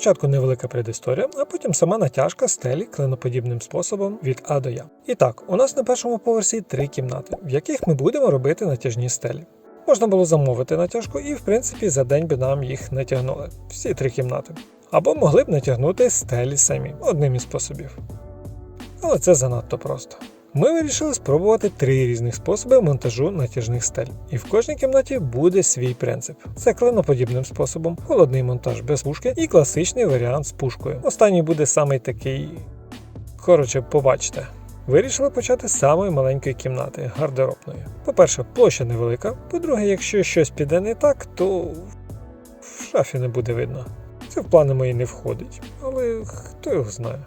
Спочатку невелика предісторія, а потім сама натяжка стелі клиноподібним способом від А до Я. І так, у нас на першому поверсі три кімнати, в яких ми будемо робити натяжні стелі. Можна було замовити натяжку, і в принципі за день би нам їх натягнули. Всі три кімнати. Або могли б натягнути стелі самі, одним із способів. Але це занадто просто. Ми вирішили спробувати три різних способи монтажу натяжних стель. І в кожній кімнаті буде свій принцип. Це клиноподібним способом, холодний монтаж без пушки і класичний варіант з пушкою. Останній буде самий такий. Коротше, побачите. Вирішили почати з самої маленької кімнати гардеробної. По-перше, площа невелика. По-друге, якщо щось піде не так, то в шафі не буде видно. Це в плани мої не входить, але хто його знає.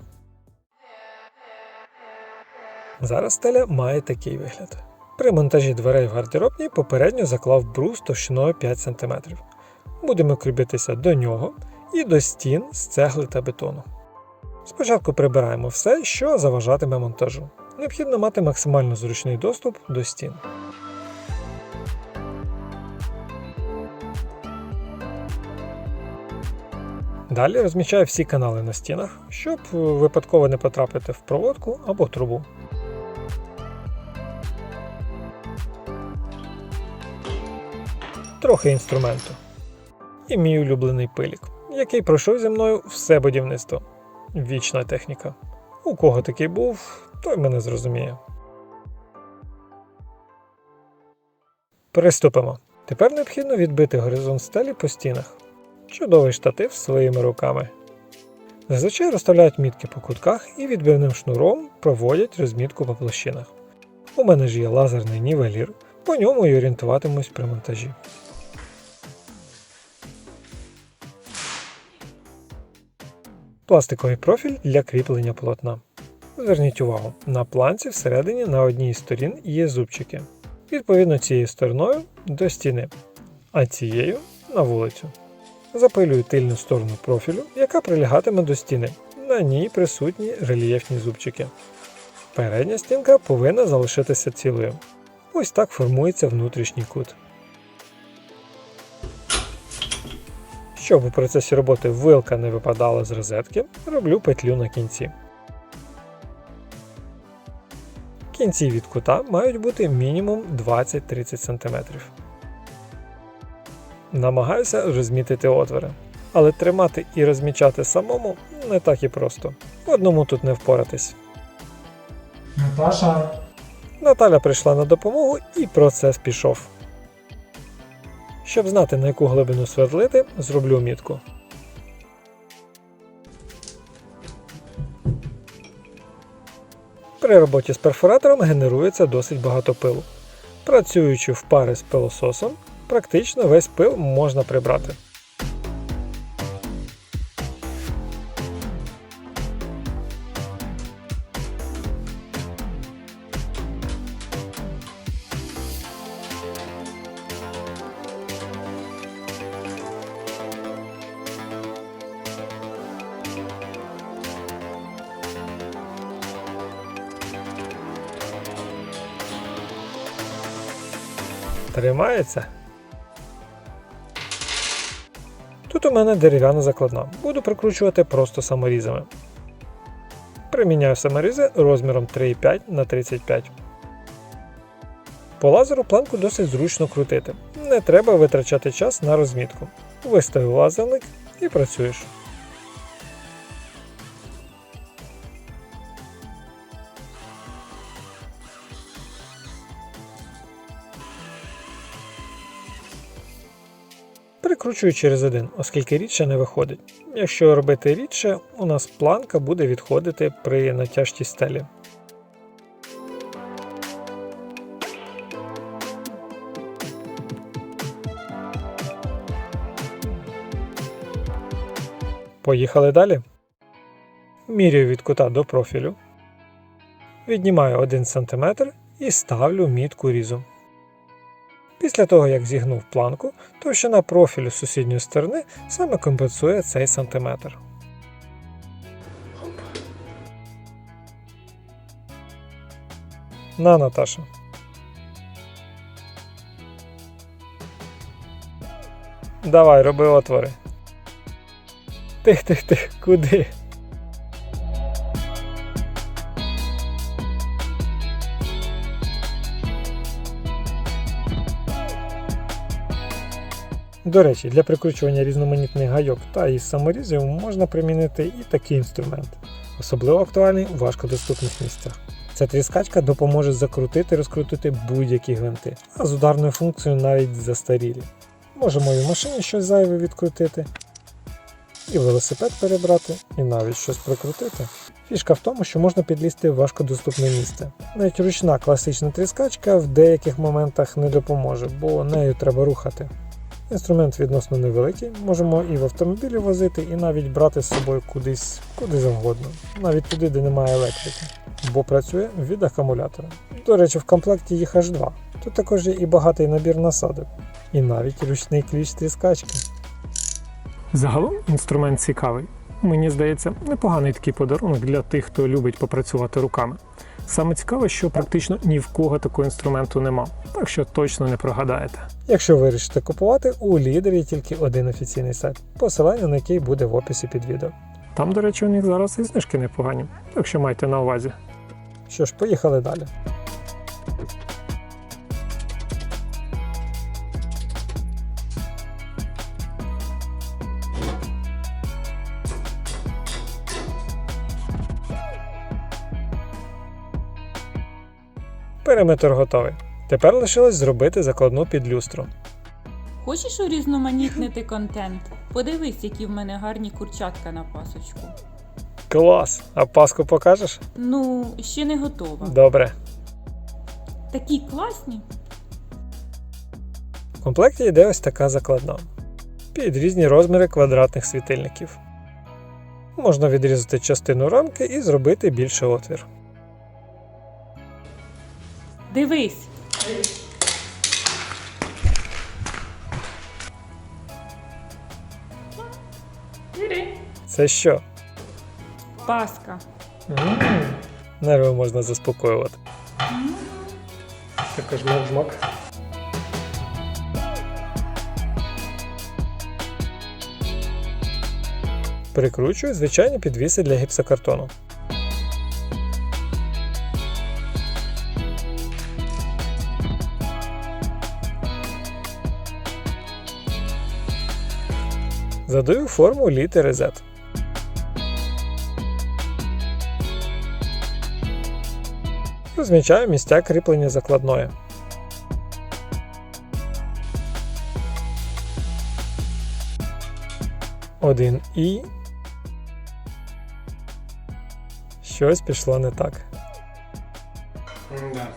Зараз стеля має такий вигляд. При монтажі дверей в гардеробній попередньо заклав брус товщиною 5 см. Будемо кріпитися до нього і до стін з цегли та бетону. Спочатку прибираємо все, що заважатиме монтажу. Необхідно мати максимально зручний доступ до стін. Далі розмічаю всі канали на стінах, щоб випадково не потрапити в проводку або трубу. Трохи інструменту. І мій улюблений пилік, який пройшов зі мною все будівництво. Вічна техніка. У кого такий був, той мене зрозуміє. Приступимо. Тепер необхідно відбити горизонт стелі по стінах. Чудовий штатив своїми руками. Зазвичай розставляють мітки по кутках і відбивним шнуром проводять розмітку по площинах. У мене ж є лазерний нівелір, по ньому й орієнтуватимусь при монтажі. Пластиковий профіль для кріплення полотна. Зверніть увагу, на планці всередині на одній із сторін є зубчики. Відповідно цією стороною до стіни, а цією на вулицю. Запилюю тильну сторону профілю, яка прилягатиме до стіни. На ній присутні рельєфні зубчики. Передня стінка повинна залишитися цілою. Ось так формується внутрішній кут. Щоб у процесі роботи вилка не випадала з розетки, роблю петлю на кінці. Кінці від кута мають бути мінімум 20-30 см. Намагаюся розмітити отвори, але тримати і розмічати самому не так і просто. Одному тут не впоратись. Наташа, Наталя прийшла на допомогу і процес пішов. Щоб знати на яку глибину свердлити, зроблю мітку. При роботі з перфоратором генерується досить багато пилу. Працюючи в пари з пилососом, практично весь пил можна прибрати. Тримається. Тут у мене дерев'яна закладна. Буду прикручувати просто саморізами. Приміняю саморізи розміром 3,5 на 35. По лазеру планку досить зручно крутити. Не треба витрачати час на розмітку. Виставив лазерник і працюєш. Прикручую через один, оскільки рідше не виходить. Якщо робити рідше, у нас планка буде відходити при натяжці стелі. Поїхали далі. Міряю від кута до профілю. Віднімаю 1 см і ставлю мітку різу. Після того, як зігнув планку, товщина профілю сусідньої сторони саме компенсує цей сантиметр. На, Наташа. Давай, роби отвори. Тих, тих, тих, куди? До речі, для прикручування різноманітних гайок та із саморізів можна примінити і такий інструмент. Особливо актуальний у важкодоступних місцях. Ця тріскачка допоможе закрутити розкрутити будь-які гвинти, а з ударною функцією навіть застарілі. Можемо і в машині щось зайве відкрутити, і велосипед перебрати, і навіть щось прикрутити. Фішка в тому, що можна підлізти в важкодоступне місце. Навіть ручна класична тріскачка в деяких моментах не допоможе, бо нею треба рухати. Інструмент відносно невеликий, можемо і в автомобілі возити, і навіть брати з собою кудись, куди завгодно, навіть туди, де немає електрики, бо працює від акумулятора. До речі, в комплекті їх аж два. Тут також є і багатий набір насадок, і навіть ручний ключ тріскачки. Загалом інструмент цікавий. Мені здається, непоганий такий подарунок для тих, хто любить попрацювати руками. Саме цікаве, що практично ні в кого такого інструменту нема, так що точно не прогадаєте. Якщо вирішите купувати, у лідері тільки один офіційний сайт, посилання на який буде в описі під відео. Там, до речі, у них зараз і знижки непогані, так що майте на увазі. Що ж, поїхали далі. Периметр готовий. Тепер лишилось зробити закладну під люстру. Хочеш урізноманітнити контент? Подивись, які в мене гарні курчатка на пасочку. Клас! А паску покажеш? Ну, ще не готова. Добре. Такі класні. В комплекті йде ось така закладна. Під різні розміри квадратних світильників. Можна відрізати частину рамки і зробити більше отвір. Дивись. Це що? Паска. Нерви можна заспокоювати. Також жмак. Прикручую звичайні підвіси для гіпсокартону. Задаю форму літери Z. Розмічаю місця кріплення закладної. Один і. Щось пішло не так. Да.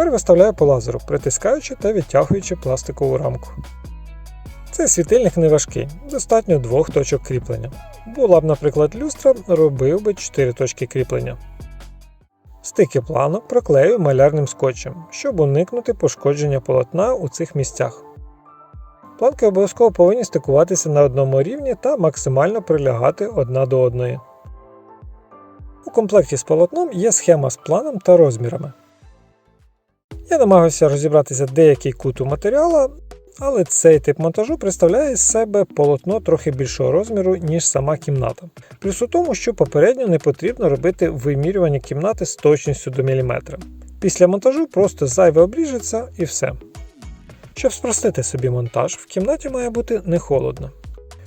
Тепер виставляю по лазеру, притискаючи та відтягуючи пластикову рамку. Цей світильник не важкий, достатньо двох точок кріплення. Була б, наприклад, люстра, робив би 4 точки кріплення. Стики плану проклею малярним скотчем, щоб уникнути пошкодження полотна у цих місцях. Планки обов'язково повинні стикуватися на одному рівні та максимально прилягати одна до одної. У комплекті з полотном є схема з планом та розмірами. Я намагався розібратися деякий кут у матеріала, але цей тип монтажу представляє з себе полотно трохи більшого розміру, ніж сама кімната. Плюс у тому, що попередньо не потрібно робити вимірювання кімнати з точністю до міліметра. Після монтажу просто зайве обріжеться і все. Щоб спростити собі монтаж, в кімнаті має бути не холодно.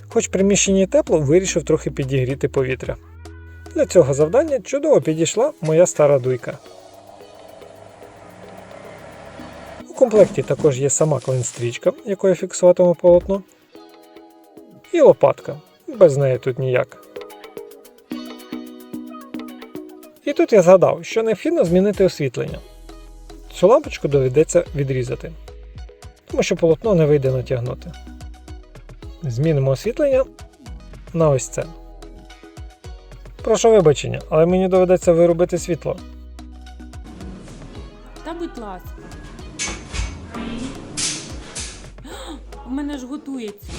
Хоч приміщенні тепло, вирішив трохи підігріти повітря. Для цього завдання чудово підійшла моя стара дуйка. У комплекті також є сама клейнстрічка, якою фіксуватиму полотно, і лопатка. Без неї тут ніяк. І тут я згадав, що необхідно змінити освітлення. Цю лампочку доведеться відрізати, тому що полотно не вийде натягнути. Змінимо освітлення на ось це. Прошу вибачення, але мені доведеться виробити світло. Та будь ласка. мене ж готується.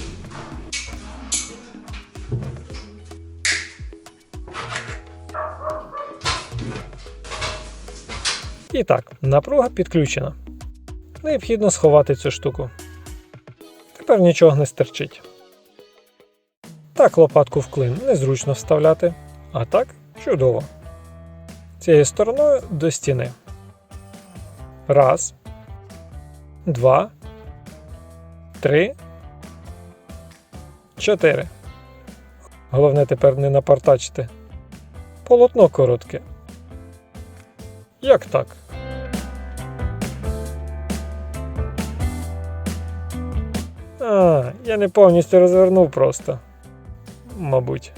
І так, напруга підключена. Необхідно сховати цю штуку. Тепер нічого не стерчить. Так лопатку в клин незручно вставляти. А так, чудово. Цією стороною до стіни. Раз. Два. Три. Чотири. Головне тепер не напартачити. Полотно коротке. Як так? А, я не повністю розвернув просто. Мабуть.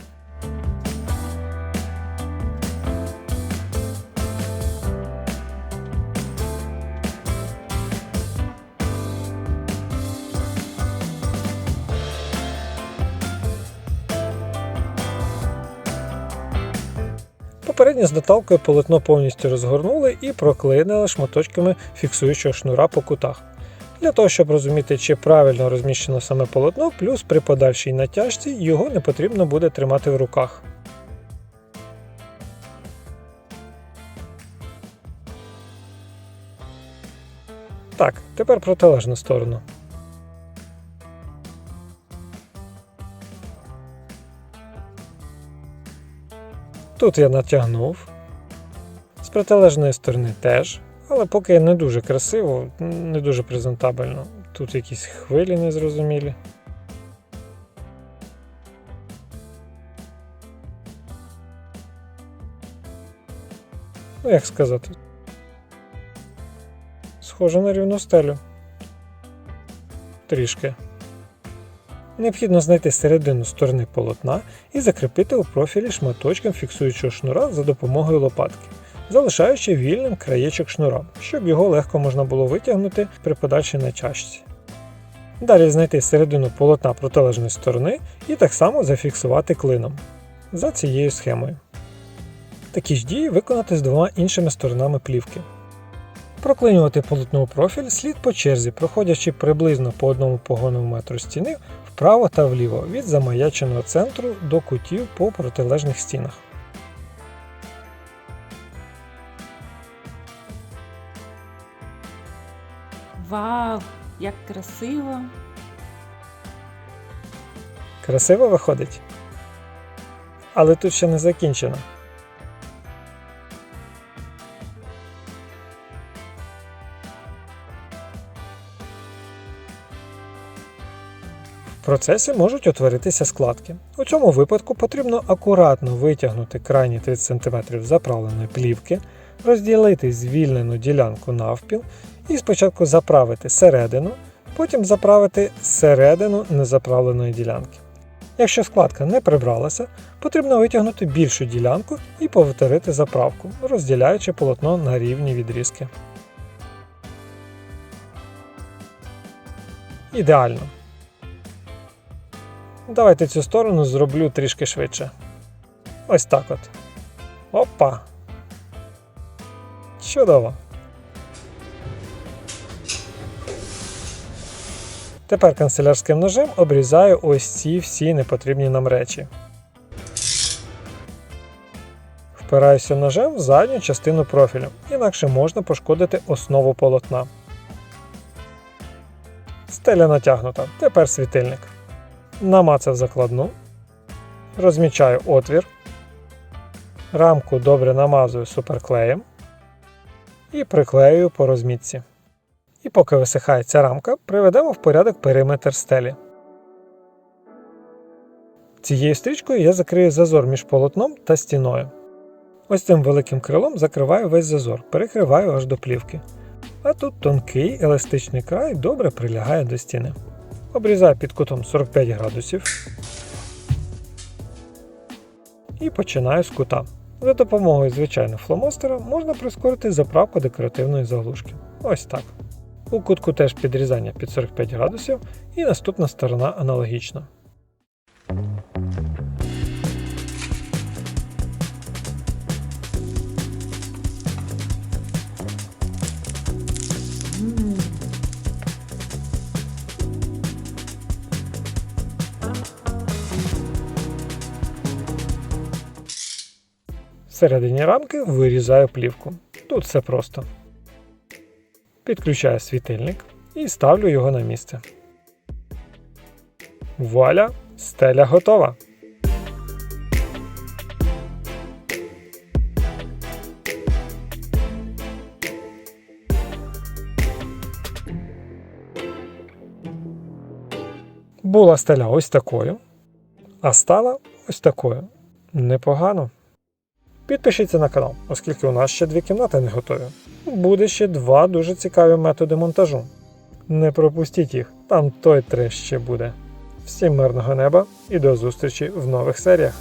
Попередньо з деталкою полотно повністю розгорнули і проклеїли шматочками фіксуючого шнура по кутах. Для того, щоб розуміти, чи правильно розміщено саме полотно, плюс при подальшій натяжці його не потрібно буде тримати в руках. Так, тепер протилежну сторону. Тут я натягнув. З протилежної сторони теж. Але поки не дуже красиво, не дуже презентабельно. Тут якісь хвилі незрозумілі. Ну, як сказати. Схоже на рівну стелю. Трішки. Необхідно знайти середину сторони полотна і закріпити у профілі шматочком фіксуючого шнура за допомогою лопатки, залишаючи вільним краєчок шнура, щоб його легко можна було витягнути при подальшій натяжці. Далі знайти середину полотна протилежної сторони і так само зафіксувати клином за цією схемою. Такі ж дії виконати з двома іншими сторонами плівки. Проклинювати полотно у профіль слід по черзі, проходячи приблизно по одному погонному метру стіни вправо та вліво від замаяченого центру до кутів по протилежних стінах. Вау, як красиво! Красиво виходить? Але тут ще не закінчено. Процесі можуть утворитися складки. У цьому випадку потрібно акуратно витягнути крайні 30 см заправленої плівки, розділити звільнену ділянку навпіл і спочатку заправити середину, потім заправити середину незаправленої ділянки. Якщо складка не прибралася, потрібно витягнути більшу ділянку і повторити заправку, розділяючи полотно на рівні відрізки. Ідеально. Давайте цю сторону зроблю трішки швидше. Ось так от. Опа. Чудово. Тепер канцелярським ножем обрізаю ось ці всі непотрібні нам речі. Впираюся ножем в задню частину профілю, інакше можна пошкодити основу полотна. Стеля натягнута. Тепер світильник. Намацав закладну. Розмічаю отвір. Рамку добре намазую суперклеєм і приклеюю по розмітці. І поки висихає ця рамка, приведемо в порядок периметр стелі. Цією стрічкою я закрию зазор між полотном та стіною. Ось цим великим крилом закриваю весь зазор, перекриваю аж до плівки. А тут тонкий еластичний край добре прилягає до стіни. Обрізаю під кутом 45 градусів. І починаю з кута. За допомогою звичайного фломастера можна прискорити заправку декоративної заглушки. Ось так. У кутку теж підрізання під 45 градусів і наступна сторона аналогічна. Всередині рамки вирізаю плівку. Тут все просто. Підключаю світильник і ставлю його на місце. Вуаля! Стеля готова. Була стеля ось такою, а стала ось такою. Непогано. Підпишіться на канал, оскільки у нас ще дві кімнати не готові. Буде ще два дуже цікаві методи монтажу. Не пропустіть їх, там той треш ще буде. Всім мирного неба і до зустрічі в нових серіях.